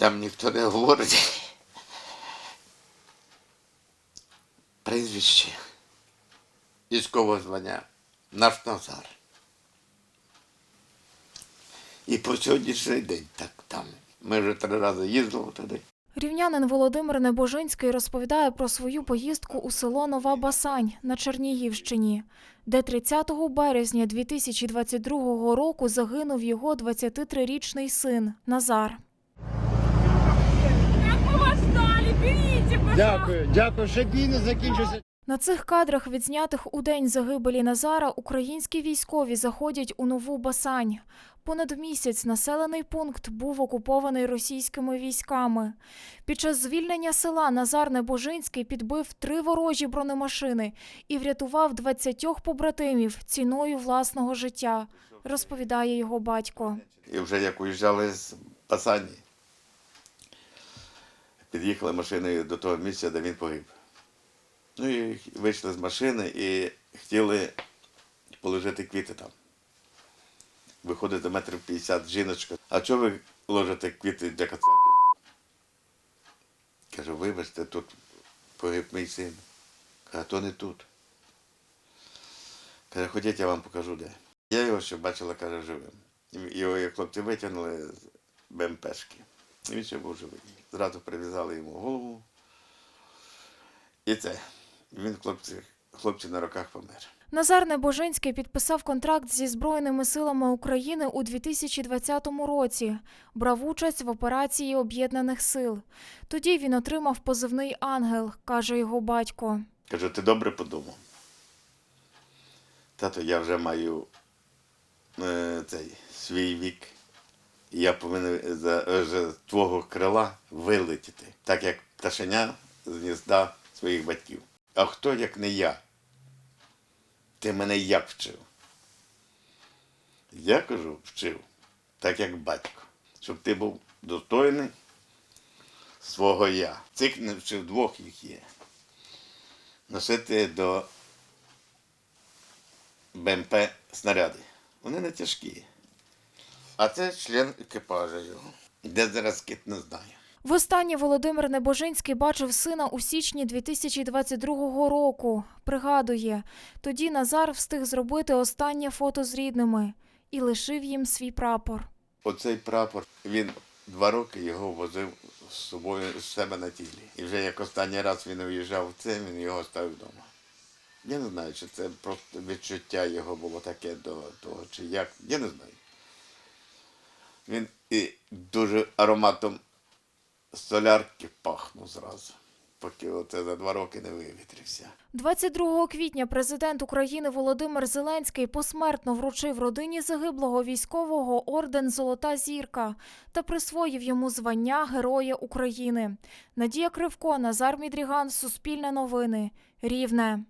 Там ніхто не говорить. Прізвище. Військового звання. Наш Назар. І по сьогоднішній день так там. Ми вже три рази їздили туди. Рівнянин Володимир Небожинський розповідає про свою поїздку у село Нова Басань на Чернігівщині, де 30 березня 2022 року загинув його 23-річний син Назар. Дякую, дякую. Ще бій не закінчився. На цих кадрах, відзнятих у день загибелі Назара, українські військові заходять у нову Басань. Понад місяць населений пункт був окупований російськими військами. Під час звільнення села Назар Небожинський підбив три ворожі бронемашини і врятував 20 побратимів ціною власного життя, розповідає його батько. І вже як уїжджали з Пасані, під'їхали машиною до того місця, де він погиб. Ну і вийшли з машини і хотіли положити квіти там. Виходить до метрів 50 жіночка. А чого ви ложите квіти для кацапів? Кажу, вибачте, тут погиб мій син. Каже, то не тут. Каже, ходіть, я вам покажу де. Я його ще бачила, каже, живим. Його як хлопці витягнули з БМПшки. Він ще був живий. Зразу прив'язали йому голову. І це. Він хлопці, хлопці на руках помер. Назар Небожинський підписав контракт зі Збройними силами України у 2020 році. Брав участь в операції Об'єднаних сил. Тоді він отримав позивний ангел, каже його батько. Кажу, ти добре подумав. Тато, я вже маю е, цей свій вік. Я повинен за, з твого крила вилетіти, так як пташеня з гнізда своїх батьків. А хто, як не я? Ти мене як вчив? Я кажу, вчив, так як батько, щоб ти був достойний свого я. Цих не вчив двох їх є носити до БМП снаряди. Вони не тяжкі. А це член екіпажу його. Де зараз кит, не знаю. Востаннє Володимир Небожинський бачив сина у січні 2022 року. Пригадує, тоді Назар встиг зробити останнє фото з рідними і лишив їм свій прапор. Оцей прапор, він два роки його возив з собою з себе на тілі. І вже як останній раз він уїжджав в це, він його ставив вдома. Я не знаю, чи це просто відчуття його було таке до того, чи як. Я не знаю. Він і дуже ароматом солярки пахнув зразу, поки оце за два роки не вивітрився. 22 квітня президент України Володимир Зеленський посмертно вручив родині загиблого військового орден Золота зірка та присвоїв йому звання Героя України. Надія Кривко, Назар Мідріган, Суспільне новини, Рівне.